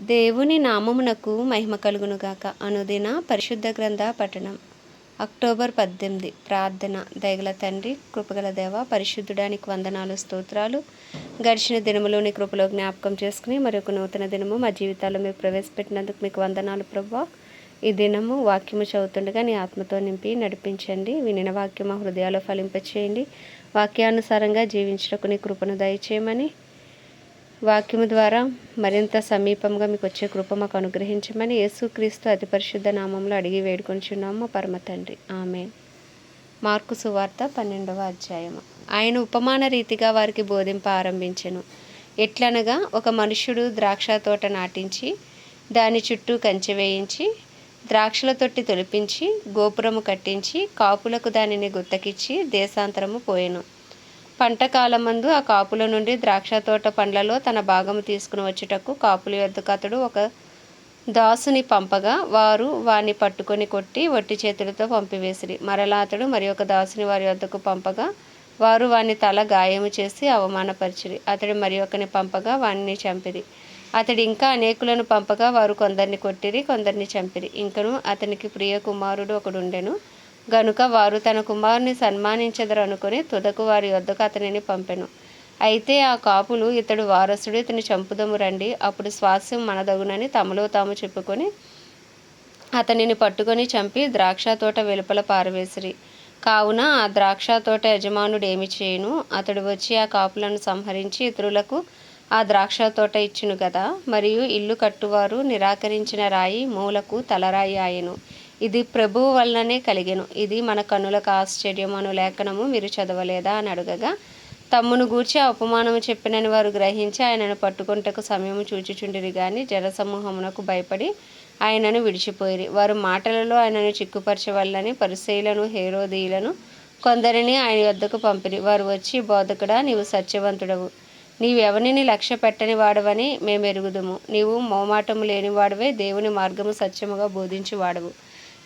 దేవుని నామమునకు మహిమ కలుగునుగాక. అనుదిన పరిశుద్ధ గ్రంథ పఠనం. అక్టోబర్ పద్దెనిమిది. ప్రార్థన. దయగల తండ్రి కృపగల దేవ పరిశుద్ధుడానికి వందనాలు స్తోత్రాలు. గడిచిన దినములోని కృపలో జ్ఞాపకం చేసుకుని మరొక నూతన దినము మా జీవితాల్లో మీరు ప్రవేశపెట్టినందుకు మీకు వందనాలు ప్రభా ఈ దినము వాక్యము చదువుతుండగా నీ ఆత్మతో నింపి నడిపించండి. వినిన వాక్యం మా హృదయాల్లో ఫలింపచేయండి. వాక్యానుసారంగా జీవించటకు నీ కృపను దయచేయమని వాక్యము ద్వారా మరింత సమీపంగా మీకు వచ్చే కృప మాకు అనుగ్రహించమని యేసుక్రీస్తు అతి పరిశుద్ధ నామంలో అడిగి వేడుకొంచున్నాము పరమ తండ్రి. ఆమె మార్కు సువార్త పన్నెండవ అధ్యాయము. ఆయన ఉపమాన రీతిగా వారికి బోధింప ఆరంభించెను. ఎట్లనగా ఒక మనుష్యుడు ద్రాక్ష తోట నాటించి దాని చుట్టూ కంచె వేయించి ద్రాక్షల తొట్టి తొలిపించి గోపురము కట్టించి కాపులకు దానిని గుత్తకిచ్చి దేశాంతరము పోయెను. పంట కాలమందు ఆ కాపుల నుండి ద్రాక్ష తోట పండ్లలో తన భాగము తీసుకుని వచ్చుటకు కాపుల యొద్దకు అతడు ఒక దాసుని పంపగా వారు వాని పట్టుకొని కొట్టి వట్టి చేతులతో పంపివేసిరి. మరలా అతడు మరి ఒక దాసుని వారి వద్దకు పంపగా వారు వాని తల గాయము చేసి అవమానపరిచిరి. అతడు మరి ఒకని పంపగా వానిని చంపిరి. అతడు ఇంకా అనేకులను పంపగా వారు కొందరిని కొట్టిరి కొందరిని చంపిరి. ఇంకను అతనికి ప్రియ కుమారుడు ఒకడుండెను. గనుక వారు తన కుమారుని సన్మానించదరు అనుకుని తుదకు వారి వద్దకు అతనిని పంపెను. అయితే ఆ కాపులు ఇతడు వారసుడు ఇతని చంపుదము రండి అప్పుడు స్వాస్యం మనదగునని తమలో తాము చెప్పుకొని అతనిని పట్టుకొని చంపి ద్రాక్ష తోట వెలుపల పారవేసిరి. కావున ఆ ద్రాక్ష తోట యజమానుడు ఏమి చేయను? అతడు వచ్చి ఆ కాపులను సంహరించి ఇతరులకు ఆ ద్రాక్ష తోట ఇచ్చును కదా మరియు ఇల్లు కట్టువారు నిరాకరించిన రాయి మూలకు తలరాయి ఆయను. ఇది ప్రభువు వలననే కలిగెను. ఇది మన కన్నులకు ఆశ్చర్యం అను లేఖనము మీరు చదవలేదా అని అడగగా తమ్మును గూర్చి అపమానము చెప్పినని వారు గ్రహించి ఆయనను పట్టుకుంటకు సమయము చూచిచుండిరి కానీ జనసమూహమునకు భయపడి ఆయనను విడిచిపోయిరి. వారు మాటలలో ఆయనను చిక్కుపరచవల్లని పరిశీలను హేరోదీయులను కొందరిని ఆయన వద్దకు పంపిరి. వారు వచ్చి బోధకుడా నీవు సత్యవంతుడవు. నీవెవరిని లక్ష్య పెట్టని వాడవని మేము ఎరుగుదుము నీవు మోమాటము లేనివాడవే దేవుని మార్గము సత్యముగా బోధించి వాడవు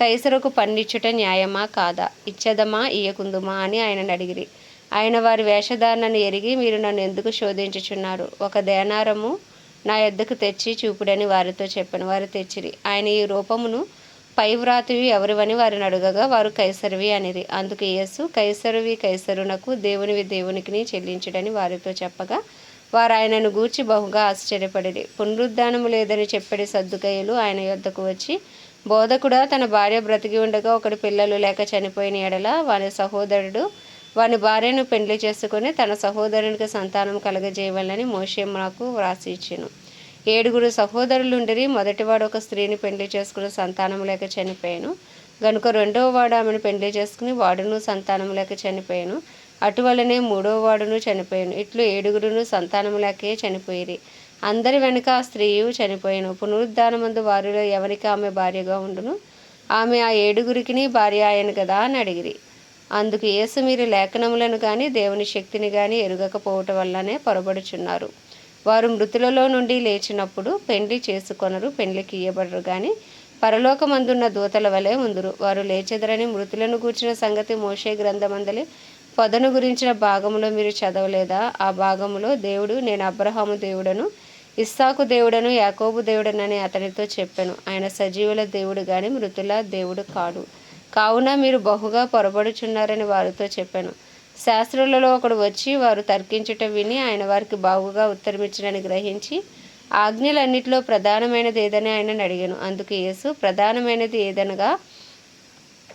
కైసరుకు పండిచ్చుట న్యాయమా కాదా? ఇచ్చదమా? ఇయ్యకుందుమా? అని ఆయనను అడిగిరి. ఆయన వారి వేషధారణను ఎరిగి మీరు నన్ను ఎందుకు శోధించుచున్నారు? ఒక దేనారము నా యొద్దకు తెచ్చి చూపుడని వారితో చెప్పాను. వారు తెచ్చిరి. ఆయన ఈ రూపమును పైవ్రాతివి ఎవరివని వారిని అడగగా వారు కైసరివి అనిరి. అందుకు యేసు కైసరువి కైసరునకు దేవునివి దేవునికి చెల్లించుడని వారితో చెప్పగా వారు ఆయనను గూర్చి బహుగా ఆశ్చర్యపడిరి. పునరుద్ధానము లేదని చెప్పడి సర్దుకయ్యలు ఆయన యొద్దకు వచ్చి బోధకుడు తన భార్య బ్రతికి ఉండగా ఒకటి పిల్లలు లేక చనిపోయిన ఎడల వాని సహోదరుడు వాని భార్యను పెండ్లి చేసుకుని తన సహోదరునికి సంతానం కలగజేయవాలని మోషే నాకు వ్రాసి ఇచ్చాను. ఏడుగురు సహోదరులుండిరి మొదటివాడు ఒక స్త్రీని పెండ్లి చేసుకుని సంతానం లేక చనిపోయాను. గనుక రెండవ వాడు ఆమెను పెండ్లి చేసుకుని వాడును సంతానం లేక చనిపోయాను. అటువలనే మూడవ వాడును చనిపోయాను. ఇట్లు ఏడుగురును సంతానం లేకే చనిపోయిరి. అందరి వెనుక ఆ స్త్రీయు చనిపోయాను. పునరుద్ధానమందు వారిలో ఎవరికి ఆమె భార్యగా ఉండును? ఆమె ఆ ఏడుగురికి భార్య ఆయన కదా అని అడిగిరి. అందుకు యేసు మీరు లేఖనములను కానీ దేవుని శక్తిని కానీ ఎరుగకపోవటం వల్లనే పొరబడుచున్నారు. వారు మృతులలో నుండి లేచినప్పుడు పెండ్లి చేసుకొనరు పెండ్లికి ఇయ్యబడరు కానీ పరలోకమందున్న దూతల వలె ఉందురు. వారు లేచెదరని మృతులను కూర్చిన సంగతి మోషే గ్రంథమందలి పొదను గురించిన భాగంలో మీరు చదవలేదా? ఆ భాగములో దేవుడు నేను అబ్రహాము దేవుడను ఇస్సాకు దేవుడను యాకోబు దేవుడనని అతనితో చెప్పాను. ఆయన సజీవుల దేవుడు గాని మృతుల దేవుడు కాడు. కావున మీరు బహుగా పొరబడుచున్నారని వారితో చెప్పాను. శాస్త్రులలో ఒకడు వచ్చి వారు తర్కించుట విని ఆయన వారికి బాగుగా ఉత్తరమిచ్చడని గ్రహించి ఆజ్ఞలన్నిటిలో ప్రధానమైనది ఏదని ఆయన అడిగాను. అందుకు యేసు ప్రధానమైనది ఏదనగా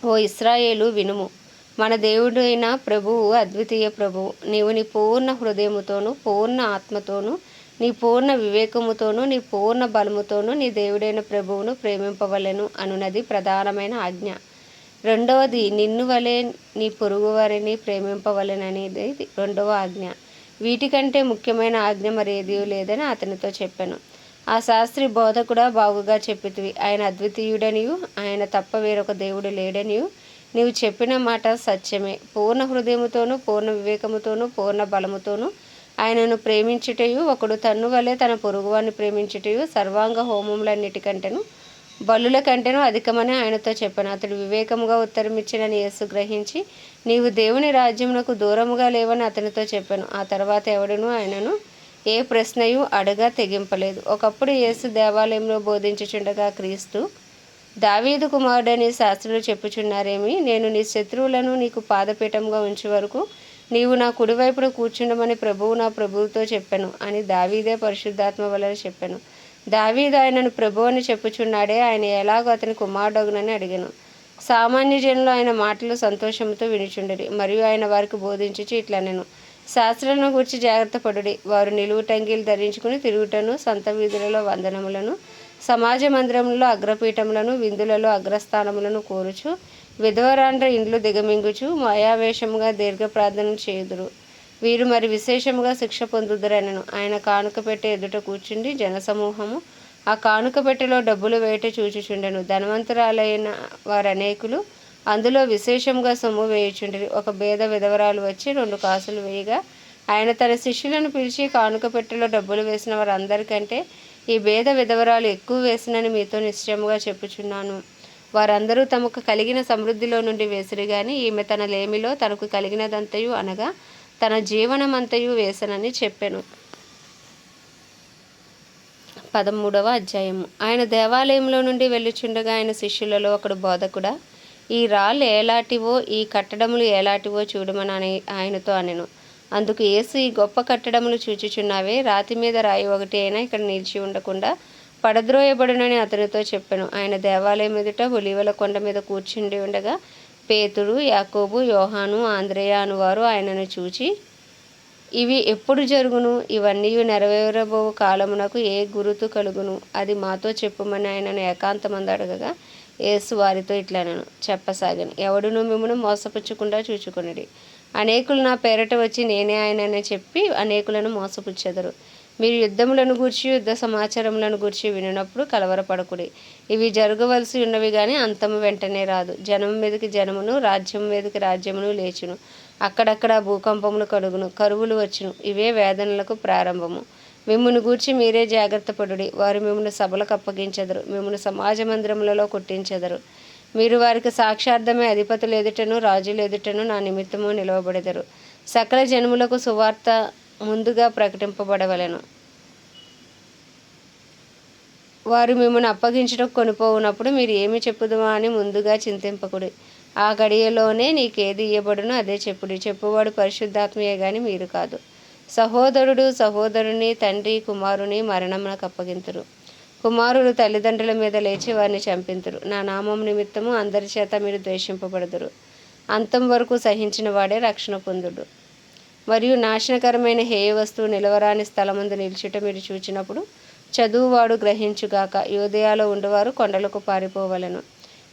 ఓ ఇస్రాయేలు వినుము. మన దేవుడైన ప్రభువు అద్వితీయ ప్రభువు. నీవు నీ పూర్ణ హృదయముతోను పూర్ణ ఆత్మతోనూ నీ పూర్ణ వివేకముతోనూ నీ పూర్ణ బలముతోనూ నీ దేవుడైన ప్రభువును ప్రేమింపవలెను అనున్నది ప్రధానమైన ఆజ్ఞ. రెండవది నిన్ను వలె నీ పొరుగు వారిని ప్రేమింపవలెననేది రెండవ ఆజ్ఞ. వీటికంటే ముఖ్యమైన ఆజ్ఞ మరేది లేదని అతనితో చెప్పాను. ఆ శాస్త్రి బోధ కూడా బాగుగా చెప్పితివి. ఆయన అద్వితీయుడనియు ఆయన తప్ప వేరొక దేవుడు లేడనియు. నీవు చెప్పిన మాట సత్యమే. పూర్ణ హృదయముతోనూ పూర్ణ వివేకముతోనూ పూర్ణ బలముతోనూ ఆయనను ప్రేమించుటయు ఒకడు తన్ను వలె తన పొరుగువాన్ని ప్రేమించుటయు సర్వాంగ హోమములన్నిటికంటేను బలుల కంటేను అధికమని ఆయనతో చెప్పాను. అతడు వివేకముగా ఉత్తరమిచ్చినని యేసు గ్రహించి నీవు దేవుని రాజ్యమునకు దూరముగా లేవని అతనితో చెప్పాను. ఆ తర్వాత ఎవడును ఆయనను ఏ ప్రశ్నయు అడగా తెగింపలేదు. ఒకప్పుడు యేసు దేవాలయంలో బోధించుచుండగా క్రీస్తు దావీదు కుమారుడని శాస్త్రులు చెప్పుచున్నారేమి? నేను నీ శత్రువులను నీకు పాదపీఠంగా ఉంచే వరకు నీవు నా కుడివైపున కూర్చుండమని ప్రభువు నా ప్రభువుతో చెప్పాను అని దావీదే పరిశుద్ధాత్మ వలన చెప్పాను. దావీదు ఆయనను ప్రభు అని చెప్పుచున్నాడే ఆయన ఎలాగో అతని కుమారుడగునని అడిగాను. సామాన్య జనులు ఆయన మాటలు సంతోషంతో వినిచుండరి మరియు ఆయన వారికి బోధించి ఇట్లా నేను శాస్త్రాలను గురించి జాగ్రత్త పడుడి. వారు నిలువు టంగీలు ధరించుకుని తిరుగుటను సంత వీధులలో వందనములను సమాజ మందిరములలో అగ్రపీఠములను విందులలో అగ్రస్థానములను కోరుచు విధవరాండ్ర ఇండ్లు దిగమింగుచు మాయావేషముగా దీర్ఘ ప్రార్థన చేయుదురు. వీరు మరి విశేషముగా శిక్ష పొందుదురనను. ఆయన కానుక పెట్టే ఎదుట కూర్చుండి జనసమూహము ఆ కానుక పెట్టెలో డబ్బులు వేయట చూచుచుండెను. ధనవంతురాలైన వారు అనేకులు అందులో విశేషంగా సొమ్ము వేయుచుండెను ఒక భేద విధవరాలు వచ్చి రెండు కాసులు వేయగా ఆయన తన శిష్యులను పిలిచి కానుక పెట్టెలో డబ్బులు వేసిన వారందరికంటే ఈ భేద విధవరాలు ఎక్కువ వేసినని మీతో నిశ్చయముగా చెప్పుచున్నాను. వారందరూ తమకు కలిగిన సమృద్ధిలో నుండి వేసిరి గాని ఈమె తన లేమిలో తనకు కలిగినదంతయు అనగా తన జీవనమంతయు వేసనని చెప్పెను. పదమూడవ అధ్యాయము. ఆయన దేవాలయంలో నుండి వెళ్ళుచుండగా ఆయన శిష్యులలో ఒకడు బోధకుడా ఈ రాళ్ళు ఏలాటివో ఈ కట్టడములు ఏలాటివో చూడమని ఆయనతో అనెను. అందుకు ఏసు ఈ గొప్ప కట్టడములు చూచుచున్నావే రాతి మీద రాయి ఒకటి అయినా ఇక్కడ నిలిచి ఉండకుండా పడద్రోయబడునని అతనితో చెప్పాను. ఆయన దేవాలయం ఎదుట ఒలివల కొండ మీద కూర్చుండి ఉండగా పేతుడు యాకోబు యోహాను ఆంధ్రేయ అనువారు ఆయనను చూచి ఇవి ఎప్పుడు జరుగును? ఇవన్నీ నెరవేరబో కాలమునకు ఏ గురుతు కలుగును? అది మాతో చెప్పుమని ఆయనను ఏకాంతమంది అడగగా యేసు వారితో ఇట్లనను చెప్పసాగను. ఎవడును మిమ్మను మోసపుచ్చకుండా చూచుకునడి అనేకులు నా పేరట వచ్చి నేనే ఆయననే చెప్పి అనేకులను మోసపుచ్చెదరు. మీరు యుద్ధములను గూర్చి యుద్ధ సమాచారములను గూర్చి వినినప్పుడు కలవరపడకుడి. ఇవి జరగవలసి ఉన్నవి కానీ అంతము వెంటనే రాదు. జనం మీదకి జనమును రాజ్యం మీదకి రాజ్యమును లేచును. అక్కడక్కడ భూకంపములు కలుగును కరువులు వచ్చును. ఇవే వేదనలకు ప్రారంభము. మిమ్మును గూర్చి మీరే జాగ్రత్త పడుడి. వారు మిమ్మల్ని సభలకు అప్పగించెదరు. మిమ్మల్ని సమాజ మందిరములలో కొట్టించెదరు. మీరు వారికి సాక్షార్థమే అధిపతులు ఎదుటను రాజులు ఎదుటను నా నిమిత్తము నిలవబడెదరు. సకల జనములకు సువార్త ముందుగా ప్రకటింపబడవలను. వారు మిమ్మల్ని అప్పగించడం కొనిపోవునప్పుడు మీరు ఏమి చెప్పుదుమా అని ముందుగా చింతింపకుడి. ఆ గడియలోనే నీకేది ఇయ్యబడునో అదే చెప్పుడు. చెప్పువాడు పరిశుద్ధాత్మయే గాని మీరు కాదు. సహోదరుడు సహోదరుని తండ్రి కుమారుని మరణమునకు అప్పగింతురు. కుమారుడు తల్లిదండ్రుల మీద లేచి వారిని చంపింతురు. నా నామం నిమిత్తము అందరి చేత మీరు ద్వేషింపబడదురు. అంతం వరకు సహించిన వాడే రక్షణ పొందుడు. మరియు నాశనకరమైన హేయ వస్తువు నిలవరాని స్థలమందు నిలిచుట మీరు చూచినప్పుడు చదువువాడు గ్రహించుగాక యోదయాలో ఉండేవారు కొండలకు పారిపోవలను.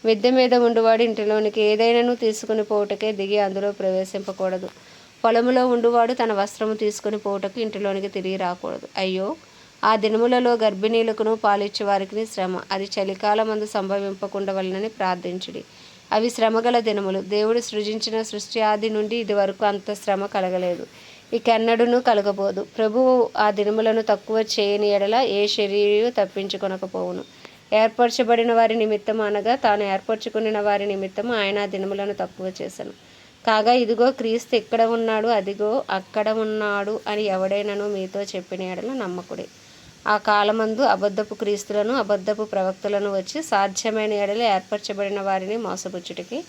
మిద్దె మీద ఉండువాడు ఇంటిలోనికి ఏదైనాను తీసుకుని పోవుటకే దిగి అందులో ప్రవేశింపకూడదు. పొలములో ఉండువాడు తన వస్త్రము తీసుకుని పోవుటకు ఇంటిలోనికి తిరిగి రాకూడదు. అయ్యో ఆ దినములలో గర్భిణీలకును పాలిచ్చే వారికి శ్రమ. అది చలికాలమందు సంభవింపకుండా వలనని ప్రార్థించుడి. అవి శ్రమగల దినములు. దేవుడు సృజించిన సృష్టి ఆది నుండి ఇది వరకు అంత శ్రమ కలగలేదు. ఇకెన్నడూను కలగబోదు. ప్రభువు ఆ దినములను తక్కువ చేయని ఎడల ఏ శరీరం తప్పించుకొనకపోవును. ఏర్పరచబడిన వారి నిమిత్తం అనగా తాను ఏర్పరచుకున్న వారి నిమిత్తం ఆయన ఆ దినములను తక్కువ చేశాను కాగా ఇదిగో క్రీస్తు ఇక్కడ ఉన్నాడు? అదిగో అక్కడ ఉన్నాడు అని ఎవడైనాను మీతో చెప్పిన ఎడల నమ్మకుడే. ఆ కాలమందు అబద్ధపు క్రీస్తులను అబద్ధపు ప్రవక్తలను వచ్చి సాధ్యమైన ఎడలు ఏర్పరచబడిన వారిని మోసపుచ్చుటికి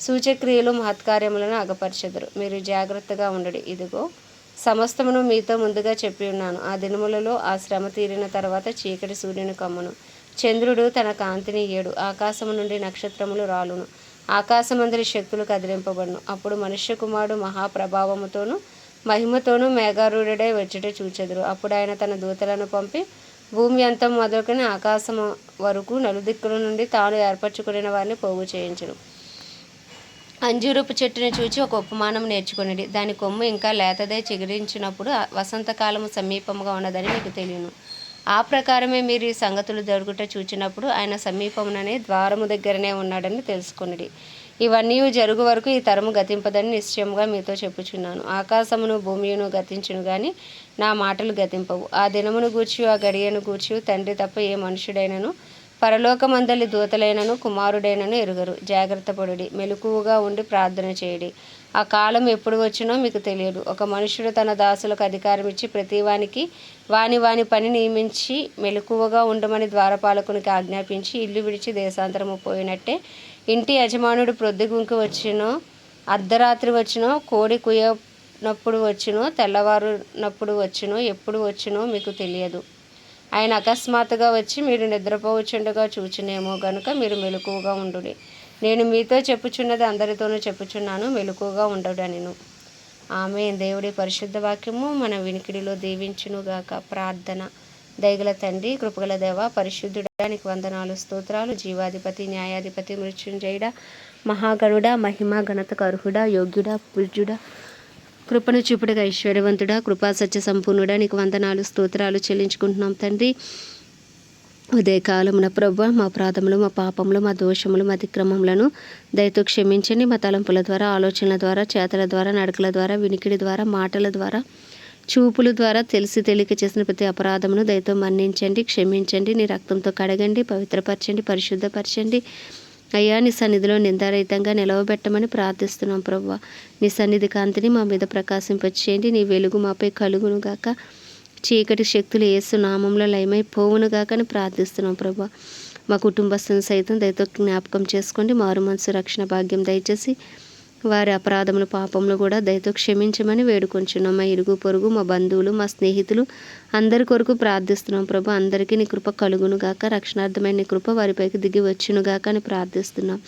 సూచక్రియలు మహత్కార్యములను అగపరచెదరు. మీరు జాగ్రత్తగా ఉండడి. ఇదిగో సమస్తమును మీతో ముందుగా చెప్పి ఉన్నాను. ఆ దినములలో ఆ శ్రమ తీరిన తర్వాత చీకటి సూర్యుని కమ్మును. చంద్రుడు తన కాంతిని ఇయ్యడు ఆకాశము నుండి నక్షత్రములు రాలును. ఆకాశమందరి శక్తులు కదిలింపబడును. అప్పుడు మనుష్య కుమారుడు మహాప్రభావముతోనూ మహిమతోనూ మేఘారూఢుడై వచ్చుట చూచెదరు. అప్పుడు ఆయన తన దూతలను పంపి భూమి అంతం మొదలుకొని ఆకాశం వరకు నలుదిక్కుల నుండి తాను ఏర్పరచుకున్న వారిని పోగు చేయించను. అంజూరపు చెట్టుని చూచి ఒక ఉపమానం నేర్చుకునేది దాని కొమ్ము ఇంకా లేతదే చిగురించినప్పుడు వసంతకాలము సమీపంగా ఉన్నదని మీకు తెలియను. ఆ ప్రకారమే మీరు ఈ సంగతులు జరుగుట చూచినప్పుడు ఆయన సమీపముననే ద్వారము దగ్గరనే ఉన్నాడని తెలుసుకున్నది ఇవన్నీ జరుగు వరకు ఈ తరము గతింపదని నిశ్చయముగా మీతో చెప్పుచున్నాను. ఆకాశమును భూమియును గతించును గాని నా మాటలు గతింపవు. ఆ దినమును గూర్చి ఆ గడియను గూర్చి తండ్రి తప్ప ఏ మనుషుడైనను పరలోకమందలి దూతలైనను కుమారుడైనను ఎరుగరు. జాగ్రత్త పడుడి. మెలకువగా ఉండి ప్రార్థన చేయడి. ఆ కాలం ఎప్పుడు వచ్చినో మీకు తెలియదు. ఒక మనుషుడు తన దాసులకు అధికారం ఇచ్చి ప్రతివానికి వాని వాని పని నియమించి మెలకువగా ఉండమని ద్వారపాలకునికి ఆజ్ఞాపించి ఇల్లు విడిచి దేశాంతరము పోయినట్టే ఇంటి యజమానుడు ప్రొద్దుగుంకి వచ్చినో అర్ధరాత్రి వచ్చినో కోడి కుయ్యనప్పుడు వచ్చినో తెల్లవారునప్పుడు వచ్చినో ఎప్పుడు వచ్చినో మీకు తెలియదు. ఆయన అకస్మాత్తుగా వచ్చి మీరు నిద్రపోవచ్చుండగా చూచునేమో గనుక మీరు మెలకువగా ఉండుడి. నేను మీతో చెప్పుచున్నది అందరితోనూ చెప్పుచున్నాను మెలకువగా ఉండడనిను. ఆమె దేవుడి పరిశుద్ధ వాక్యము మన వినికిడిలో దీవించునుగాక. ప్రార్థన. దయగల తండ్రి కృపగల దేవ పరిశుద్ధుడానికి వందనాలు స్తోత్రాలు. జీవాధిపతి న్యాయాధిపతి మృత్యుంజయుడ మహాగణుడ మహిమ ఘనతకు అర్హుడ యోగ్యుడ పూజ్యుడ కృపను చూపుడుగా ఐశ్వర్యవంతుడా కృపా సత్య సంపూర్ణుడా. నీకు వందనాలు స్తోత్రాలు చెల్లించుకుంటున్నాం తండ్రి. ఉదయకాలమున ప్రభు మా ప్రాధములు మా పాపములు మా దోషములు మా అతిక్రమములను దయతో క్షమించండి. మా తలంపుల ద్వారా ఆలోచనల ద్వారా చేతల ద్వారా నడకల ద్వారా వినికిడి ద్వారా మాటల ద్వారా చూపుల ద్వారా తెలిసి తెలియక చేసిన ప్రతి అపరాధమును దయతో మన్నించండి క్షమించండి నీ రక్తంతో కడగండి పవిత్రపరచండి పరిశుద్ధపరచండి. అయ్యా నీ సన్నిధిలో నిందారహితంగా నిలవబెట్టమని ప్రార్థిస్తున్నాం ప్రభు నీ సన్నిధి కాంతిని మా మీద ప్రకాశింపచేయండి. నీ వెలుగు మాపై కలుగునుగాక చీకటి శక్తులు ఏసు నామంలో లయమై పోవును అని ప్రార్థిస్తున్నాం ప్రభు మా కుటుంబస్తులను సైతం దయతో జ్ఞాపకం చేసుకోండి. మారు మనసు రక్షణ భాగ్యం దయచేసి వారి అపరాధములు పాపములు కూడా దయతో క్షమించమని వేడుకొంచున్నాం. మా ఇరుగు పొరుగు మా బంధువులు మా స్నేహితులు అందరి కొరకు ప్రార్థిస్తున్నాం ప్రభు. అందరికీ నీ కృప కలుగును గాక. రక్షణార్థమైన నీ కృప వారిపైకి దిగి వచ్చును గాక అని ప్రార్థిస్తున్నాం.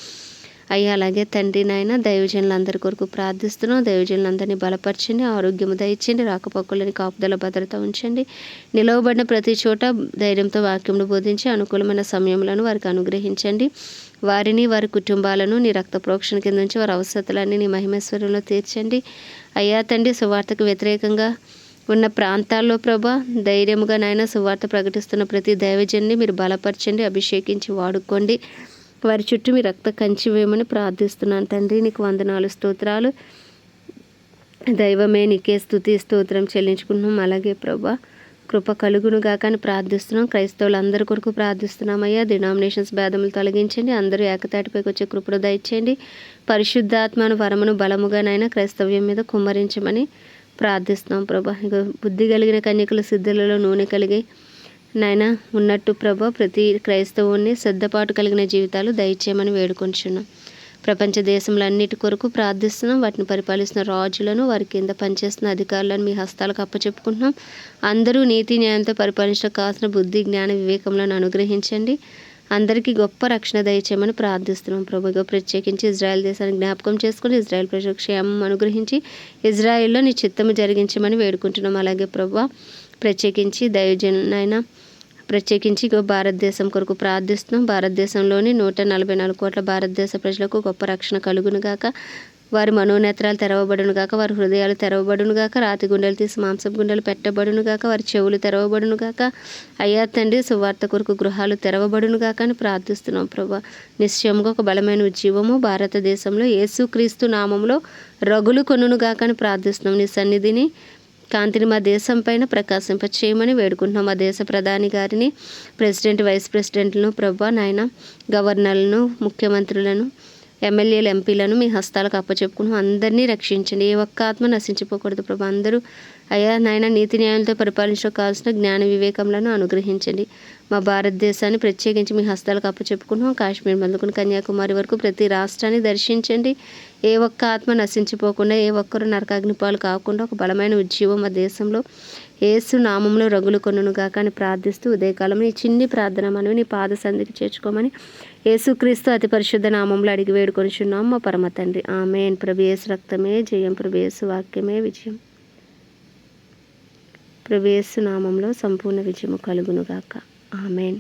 అయ్యా అలాగే తండ్రి నాయన దైవజనులందరి కొరకు ప్రార్థిస్తున్నాం. దైవజనులందరినీ బలపరచండి ఆరోగ్యము దయచండి రాకపోకలని కాపుదల భద్రత ఉంచండి. నిలవబడిన ప్రతి చోట ధైర్యంతో వాక్యమును బోధించి అనుకూలమైన సమయంలో వారికి అనుగ్రహించండి. వారిని వారి కుటుంబాలను నీ రక్త ప్రోక్షణ కింద నుంచి వారి అవసరతలన్నీ నీ మహిమేశ్వరంలో తీర్చండి. అయ్యా తండ్రి సువార్తకు వ్యతిరేకంగా ఉన్న ప్రాంతాల్లో ప్రభా ధైర్యముగా నాయన సువార్త ప్రకటిస్తున్న ప్రతి దైవజన్ని మీరు బలపరచండి అభిషేకించి వాడుకోండి. వారి చుట్టూ మీ రక్త కంచి వేయమని ప్రార్థిస్తున్నాను తండ్రి. నీకు వందనాలు స్తోత్రాలు. దైవమే నీకే స్థుతి స్తోత్రం చెల్లించుకుంటున్నాం. అలాగే ప్రభా కృప కలుగునుగాక అని ప్రార్థిస్తున్నాం. క్రైస్తవులు అందరి కొరకు ప్రార్థిస్తున్నామయ్యా. డినామినేషన్స్ భేదములు తొలగించండి. అందరూ ఏకతాటిపైకి వచ్చే కృపను దయచేయండి. పరిశుద్ధాత్మను వరమును బలముగానైనా క్రైస్తవ్యం మీద కుమ్మరించమని ప్రార్థిస్తున్నాం ప్రభా. ఇక బుద్ధి కలిగిన కన్యకుల సిద్ధులలో నూనె కలిగి నాయన ఉన్నట్టు ప్రభా. ప్రతి క్రైస్తవుని సిద్ధపాటు కలిగిన జీవితాలు దయచేయమని వేడుకొంచున్నాం. ప్రపంచ దేశంలో అన్నిటి కొరకు ప్రార్థిస్తున్నాం. వాటిని పరిపాలిస్తున్న రాజులను వారి కింద పనిచేస్తున్న అధికారులను మీ హస్తాలకు అప్పచెప్పుకుంటున్నాం. అందరూ నీతి న్యాయంతో పరిపాలించడం కావాల్సిన బుద్ధి జ్ఞాన వివేకములను అనుగ్రహించండి. అందరికీ గొప్ప రక్షణ దయచేయమని ప్రార్థిస్తున్నాం. ప్రభుగా ప్రత్యేకించి ఇజ్రాయెల్ దేశాన్ని జ్ఞాపకం చేసుకుని ఇజ్రాయెల్ ప్రజల క్షేమం అనుగ్రహించి ఇజ్రాయెల్లో నీ చిత్తము జరిగించమని వేడుకుంటున్నాం. అలాగే ప్రభు ప్రత్యేకించి దైవజనైనా ప్రత్యేకించి భారతదేశం కొరకు ప్రార్థిస్తున్నాం. భారతదేశంలోని నూట నలభై నాలుగు కోట్ల భారతదేశ ప్రజలకు గొప్ప రక్షణ కలుగునుగాక వారి మనోనేత్రాలు తెరవబడును గాక వారి హృదయాలు తెరవబడును గాక రాతి గుండెలు తీసి మాంసం గుండెలు పెట్టబడును గాక వారి చెవులు తెరవబడును గాక. అయ్యా తండ్రి సువార్త కొరకు గృహాలు తెరవబడును గాక అని ప్రార్థిస్తున్నాం ప్రభా. నిశ్చయముగా ఒక బలమైన ఉజ్జీవము భారతదేశంలో యేసుక్రీస్తు నామంలో రగులు కొనును గాక అని ప్రార్థిస్తున్నాం. నీ సన్నిధిని కాంతిని మా దేశం పైన ప్రకాశింప చేయమని వేడుకుంటున్నాం. మా దేశ ప్రధాని గారిని ప్రెసిడెంట్ వైస్ ప్రెసిడెంట్లను ప్రభా నాయన గవర్నర్లను ముఖ్యమంత్రులను ఎమ్మెల్యేలు ఎంపీలను మీ హస్తాలకు అప్పచెప్పుకున్నాం అందరినీ రక్షించండి. ఏ ఒక్క ఆత్మ నశించిపోకూడదు ప్రభు. అందరూ అయ్యా నాయన నీతి న్యాయాలతో పరిపాలించడం కావాల్సిన జ్ఞాన వివేకములను అనుగ్రహించండి. మా భారతదేశాన్ని ప్రత్యేకించి మీ హస్తాలకు అప్పచెప్పుకున్నాం. కాశ్మీర్ మొదలుకుని కన్యాకుమారి వరకు ప్రతి రాష్ట్రాన్ని దర్శించండి. ఏ ఒక్క ఆత్మ నశించిపోకుండా ఏ ఒక్కరు నరకాగ్నిపాలు కాకుండా ఒక బలమైన ఉద్యమం మా దేశంలో ఏసు నామంలో రగులు కొనును గాక అని ప్రార్థిస్తూ ఉదయకాలం ఈ చిన్ని ప్రార్థన మనవి నీ పాద సంధికి చేర్చుకోమని యేసుక్రీస్తు అతి పరిశుద్ధ నామంలో అడిగి వేడుకొనిచున్నాం మా పరమ తండ్రి. ఆమె ప్రభు రక్తమే జయం. ప్రభు వాక్యమే విజయం. ప్రభు నామంలో సంపూర్ణ విజయము కలుగునుగాక ఆమెన్